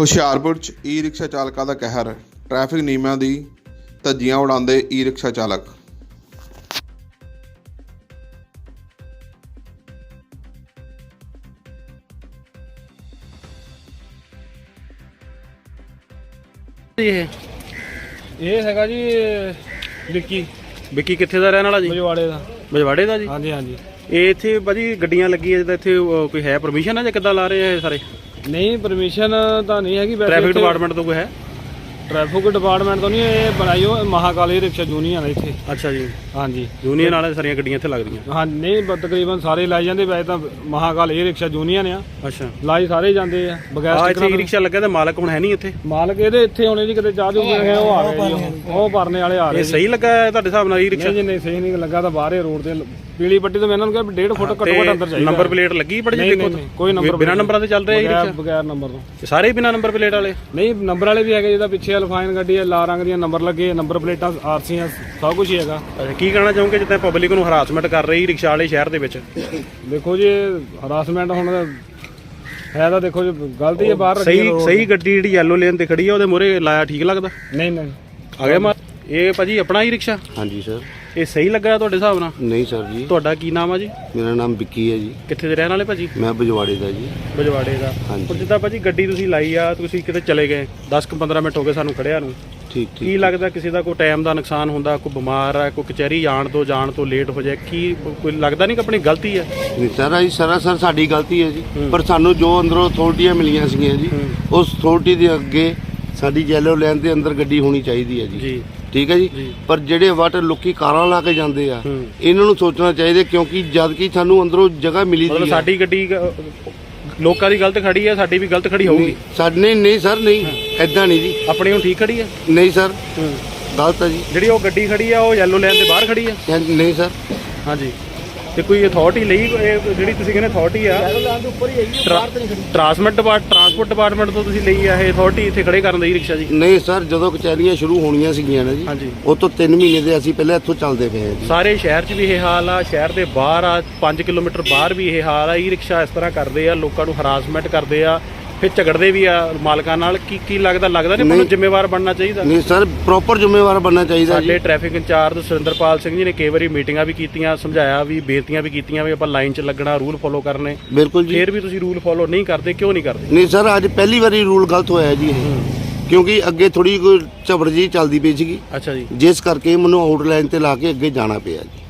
ਹੁਸ਼ਿਆਰਪੁਰ 'ਚ ਈ-ਰਿਕਸ਼ਾ ਚਾਲਕਾਂ ਦਾ ਕਹਿਰ ਟ੍ਰੈਫਿਕ ਨਿਯਮਾਂ ਦੀ ਧੱਜੀਆਂ ਉਡਾਉਂਦੇ ਈ-ਰਿਕਸ਼ਾ ਚਾਲਕ। ਇਹ ਇਹ ਹੈਗਾ ਜੀ ਵਿੱਕੀ। ਵਿੱਕੀ ਕਿੱਥੇ ਦਾ ਰਹਿਣ ਵਾਲਾ ਜੀ? ਮਜਵਾੜੇ ਦਾ। ਬਜਵਾੜੇ ਦਾ ਜੀ? ਹਾਂਜੀ ਹਾਂਜੀ। ਇਹ ਇੱਥੇ ਭਾਜੀ ਗੱਡੀਆਂ ਲੱਗੀਆਂ ਜਿੱਦਾਂ ਇੱਥੇ ਅਹ, ਕੋਈ ਹੈ ਪਰਮਿਸ਼ਨ ਹੈ ਜਾਂ ਕਿੱਦਾਂ ਲਾ ਰਹੇ ਆ ਇਹ ਸਾਰੇ? ਨਹੀਂ ਪਰਮਿਸ਼ਨ ਤਾਂ ਨਹੀਂ ਹੈਗੀ ਵੈਸੇ ਟ੍ਰੈਫਿਕ ਇੱਥੇ। ਡਿਪਾਰਟਮੈਂਟ ਤੋਂ ਕੋਈ ਹੈ? ਟ੍ਰੈਫਿਕ ਡਿਪਾਰਟਮੈਂਟ ਤੋਂ ਨਹੀਂ ਇਹ ਬਣਾਈਓ ਮਹਾਕਾਲੀ ਰਿਕਸ਼ਾ ਯੂਨੀਅਨ ਹੈ ਇੱਥੇ। ਅੱਛਾ ਜੀ। ਹਾਂਜੀ। ਯੂਨੀਅਨ ਵਾਲੇ ਸਾਰੀਆਂ ਗੱਡੀਆਂ ਇੱਥੇ ਲੱਗਦੀਆਂ ਹਾਂ ਨਹੀਂ ਬ- ਤਕਰੀਬਨ ਸਾਰੇ ਲਾਈ ਜਾਂਦੇ ਵੈਸੇ ਤਾਂ ਮਹਾਕਾਲ ਇਹ ਰਿਕਸ਼ਾ ਯੂਨੀਅਨ ਆ। ਅੱਛਾ। ਲਾਈ ਸਾਰੇ ਜਾਂਦੇ ਆ ਬਗੈਰ ਆ ਇੱਥੇ ਸਟਿੱਕਰਾਂ ਤੋਂ। ਈ-ਰਿਕਸ਼ਾ ਲੱਗਾ ਤੇ ਮਾਲਕ ਹੁਣ ਹੈ ਨਹੀਂ ਇੱਥੇ? ਮਾਲਕ ਇਹਦੇ ਇੱਥੇ ਹੋਣੇ ਜੀ ਕਿਤੇ ਚਾਹ ਚੂ ਪੀਣ ਗਏ ਉਹ ਆ ਗਏ ਜੀ ਉਹ। ਉਹ ਭਰਨੇ ਵਾਲੇ ਆ ਰਹੇ ਇਹ ਸਹੀ ਲੱਗਾ ਹੈ ਤੁਹਾਡੇ ਹਿਸਾਬ ਨਾਲ ਈ-ਰਿਕਸ਼ਾ ਨਹੀਂ ਜੀ ਨਹੀਂ ਸਹੀ ਨਹੀਂ ਲੱਗਾ ਤਾਂ ਬਾਹਰ ਹੀ ਰੋਡ ਤੇ। ਪੀਲੀ ਪੱਟੀ ਤੋਂ ਮੈਂ ਇਹਨਾਂ ਨੂੰ ਕਿਹਾ 1.5 ਫੁੱਟ ਘੱਟੋ ਘੱਟ ਅੰਦਰ ਚਾਹੀਦਾ। ਨੰਬਰ ਪਲੇਟ ਲੱਗੀ ਬੜੀ ਨਹੀਂ ਜੀ ਨਹੀਂ ਦੇਖੋ ਨਹੀਂ, ਕੋਈ ਨੰਬਰ ਬਿਨਾਂ ਨੰਬਰਾਂ ਤੇ ਚੱਲ ਰਿਹਾ ਬਗੈਰ ਈ-ਰਿਕਸ਼ਾ ਬਗੈਰ ਨੰਬਰ ਤੋਂ। ਇਹ ਸਾਰੇ ਬਿਨਾਂ ਨੰਬਰ ਪਲੇਟ ਵਾਲੇ? ਨਹੀਂ ਨੰਬਰ ਵਾਲੇ ਵੀ ਹੈਗੇ ਜਿਹਦਾ ਪਿੱਛੇ ਅਲਫਾਈਨ ਗੱਡੀ ਹੈ ਲਾਲ ਰੰਗ ਦੀਆਂ ਨੰਬਰ ਲੱਗੇ ਨੰਬਰ ਪਲੇਟਾਂ ਆਰਸੀਆਂ ਸਭ ਕੁਝ ਹੀ ਹੈਗਾ। ਅੱਛਾ ਕੀ ਕਹਿਣਾ ਚਾਹੋਗੇ ਜਿੱਦਾਂ ਪਬਲਿਕ ਨੂੰ ਹਰਾਸਮੈਂਟ ਕਰ ਰਹੀ ਰਿਕਸ਼ਾ ਵਾਲੇ ਸ਼ਹਿਰ ਦੇ ਵਿੱਚ? ਦੇਖੋ ਜੀ ਹਰਾਸਮੈਂਟ ਹੁਣ ਹੈ ਤਾਂ ਦੇਖੋ ਜੀ ਗਲਤੀ ਹੈ ਬਾਹਰ ਰੱਖੀ ਸਹੀ ਸਹੀ ਗੱਡੀ ਜਿਹੜੀ ਯੈਲੋ ਲੇਨ ਤੇ ਖੜੀ ਆ ਉਹਦੇ ਮੂਹਰੇ ਲਾਇਆ ਠੀਕ ਲੱਗਦਾ? ਨਹੀਂ ਨਹੀਂ। ਆ ਗਿਆ ਮਾਰ ਇਹ ਭਾਜੀ ਆਪਣਾ ਹੀ ਰਿਕਸ਼ਾ? ਹਾਂਜੀ ਸਰ। ਇਹ ਸਹੀ ਲੱਗਾ ਤੁਹਾਡੇ ਹਿਸਾਬ ਨਾਲ? ਨਹੀਂ ਸਰ ਜੀ। ਤੁਹਾਡਾ ਕੀ ਨਾਮ ਆ ਜੀ? ਮੇਰਾ ਨਾਮ ਵਿੱਕੀ ਹੈ ਜੀ। ਕਿੱਥੇ ਦੇ ਰਹਿਣ ਵਾਲੇ ਭਾਜੀ? ਮੈਂ ਬਜਵਾੜੇ ਦਾ ਜੀ। ਬਜਵਾੜੇ ਦਾ। ਹਾਂਜੀ। ਹੁਣ ਜਿੱਦਾਂ ਭਾਜੀ ਗੱਡੀ ਤੁਸੀਂ ਲਾਈ ਆ ਤੁਸੀਂ ਕਿਤੇ ਚਲੇ ਗਏ 10 ਕੁ 15 ਮਿੰਟ ਹੋ ਗਏ ਸਾਨੂੰ ਖੜਿਆ ਨੂੰ। ਠੀਕ ਠੀਕ। ਕੀ ਲੱਗਦਾ ਕਿਸੇ ਦਾ ਕੋਈ ਟਾਈਮ ਦਾ ਨੁਕਸਾਨ ਹੁੰਦਾ ਕੋਈ ਬਿਮਾਰ ਆ ਕੋਈ ਕਚਹਿਰੀ ਜਾਣ ਤੋਂ ਜਾਣ ਤੋਂ ਲੇਟ ਹੋ ਜਾਏ? ਕੀ ਕੋਈ ਲੱਗਦਾ ਨਹੀਂ ਕਿ ਆਪਣੀ ਗਲਤੀ ਹੈ ਨਹੀਂ ਸਰ ਆਈ ਸਰਾਸਰ ਸਾਡੀ ਗਲਤੀ ਹੈ ਜੀ। ਪਰ ਸਾਨੂੰ ਜੋ ਅੰਦਰੋਂ ਅਥਾਰਟੀਆਂ ਮਿਲੀਆਂ ਸੀਗੀਆਂ ਜੀ ਉਸ ਅਥਾਰਟੀ ਦੇ ਅੱਗੇ ਸਾਡੀ ਜੈਲੋ ਲਾਈਨ ਦੇ ਅੰਦਰ ਗੱਡੀ ਹੋਣੀ ਚਾਹੀਦੀ ਹੈ ਜੀ। ਠੀਕ ਹੈ ਜੀ? ਪਰ ਜਿਹੜੇ ਵਾਟ ਲੋਕੀ ਕਾਰਾਂ ਲਾ ਕੇ ਜਾਂਦੇ ਆ ਇਹਨਾਂ ਨੂੰ ਸੋਚਣਾ ਚਾਹੀਦਾ ਕਿਉਂਕਿ ਜਦ ਕਿ ਸਾਨੂੰ ਅੰਦਰੋਂ ਜਗ੍ਹਾ ਮਿਲੀ ਦੀ ਸਾਡੀ ਗੱਡੀ ਲੋਕਾਂ ਦੀ ਗਲਤ ਖੜੀ ਹੈ ਸਾਡੀ ਵੀ ਗਲਤ ਖੜੀ ਹੋਊਗੀ। ਸਾਡੇ ਨਹੀਂ ਨਹੀਂ ਸਰ ਨਹੀਂ। ਐਦਾਂ ਨਹੀਂ ਜੀ। ਆਪਣੀ ਹੁਣ ਠੀਕ ਖੜੀ ਹੈ? ਨਹੀਂ ਸਰ। ਗਲਤ ਹੈ ਜੀ। ਜਿਹੜੀ ਉਹ ਗੱਡੀ ਖੜੀ ਆ ਉਹ ਯੈਲੋ ਲਾਈਨ ਦੇ ਬਾਹਰ ਖੜੀ ਆ ਨਹੀਂ ਸਰ। ਹਾਂਜੀ। ਤੇ ਕੋਈ ਅਥਾਰਟੀ ਲਈ ਇਹ ਜਿਹੜੀ ਤੁਸੀਂ ਕਹਿੰਦੇ ਅਥਾਰਟੀ ਆ ਟਰਾਂਸਪੋਰਟ ਡਿਪਾਰਟ ਟਰਾਂਸਪੋਰਟ ਡਿਪਾਰਟਮੈਂਟ ਤੋਂ ਤੁਸੀਂ ਲਈ ਆ ਇਹ ਅਥਾਰਟੀ ਇੱਥੇ ਖੜੇ ਕਰਨ ਦੀ ਰਿਕਸ਼ਾ ਜੀ? ਨਹੀਂ ਸਰ ਜਦੋਂ ਕਚਹਿਰੀਆਂ ਸ਼ੁਰੂ ਹੋਣੀਆਂ ਸੀਗੀਆਂ ਨਾ ਜੀ ਹਾਂਜੀ। ਉਹ ਤੋਂ 3 ਮਹੀਨੇ ਦੇ ਅਸੀਂ ਪਹਿਲਾਂ ਇੱਥੋਂ ਚੱਲਦੇ ਪਏ ਹਾਂ ਜੀ। ਸਾਰੇ ਸ਼ਹਿਰ 'ਚ ਵੀ ਇਹ ਹਾਲ ਆ ਸ਼ਹਿਰ ਦੇ ਬਾਹਰ ਆ 5 ਕਿਲੋਮੀਟਰ ਬਾਹਰ ਵੀ ਇਹ ਹਾਲ ਆ ਈ ਰਿਕਸ਼ਾ ਇਸ ਤਰ੍ਹਾਂ ਕਰਦੇ ਆ ਲੋਕਾਂ ਨੂੰ ਹਰਾਸਮੈਂਟ ਕਰਦੇ ਆ ਫਿਰ ਝਗੜਦੇ ਵੀ ਆ ਮਾਲਕਾਂ ਨਾਲ? ਕੀ ਕੀ ਲੱਗਦਾ ਲੱਗਦਾ ਨਹੀਂ ਮੈਨੂੰ ਜ਼ਿੰਮੇਵਾਰ ਬਣਨਾ ਚਾਹੀਦਾ? ਨਹੀਂ ਸਰ ਪ੍ਰੋਪਰ ਜ਼ਿੰਮੇਵਾਰ ਬਣਨਾ ਚਾਹੀਦਾ ਜੀ। ਸਾਡੇ ਟ੍ਰੈਫਿਕ ਇੰਚਾਰਜ ਸੁਰਿੰਦਰਪਾਲ ਸਿੰਘ ਜੀ ਨੇ ਕਈ ਵਾਰੀ ਮੀਟਿੰਗਾਂ ਵੀ ਕੀਤੀਆਂ ਸਮਝਾਇਆ ਵੀ ਬੇਨਤੀਆਂ ਵੀ ਕੀਤੀਆਂ ਵੀ ਆਪਾਂ ਲਾਈਨ 'ਚ ਲੱਗਣਾ ਰੂਲ ਫੋਲੋ ਕਰਨੇ। ਬਿਲਕੁਲ ਜੀ। ਫਿਰ ਵੀ ਤੁਸੀਂ ਰੂਲ ਫੋਲੋ ਨਹੀਂ ਕਰਦੇ ਕਿਉਂ ਨਹੀਂ ਕਰਦੇ? ਨਹੀਂ ਸਰ ਅੱਜ ਪਹਿਲੀ ਵਾਰੀ ਰੂਲ ਗਲਤ ਹੋਇਆ ਜੀ ਇਹ। ਕਿਉਂਕਿ ਅੱਗੇ ਥੋੜੀ ਕੋਈ ਝਬੜ ਜੀ ਚੱਲਦੀ ਪਈ ਸੀਗੀ। ਅੱਛਾ ਜੀ। ਜਿਸ ਕਰਕੇ ਮੈਨੂੰ ਆਊਟਲਾਈਨ ਤੇ ਲਾ ਕੇ ਅੱਗੇ ਜਾਣਾ ਪਿਆ ਜੀ।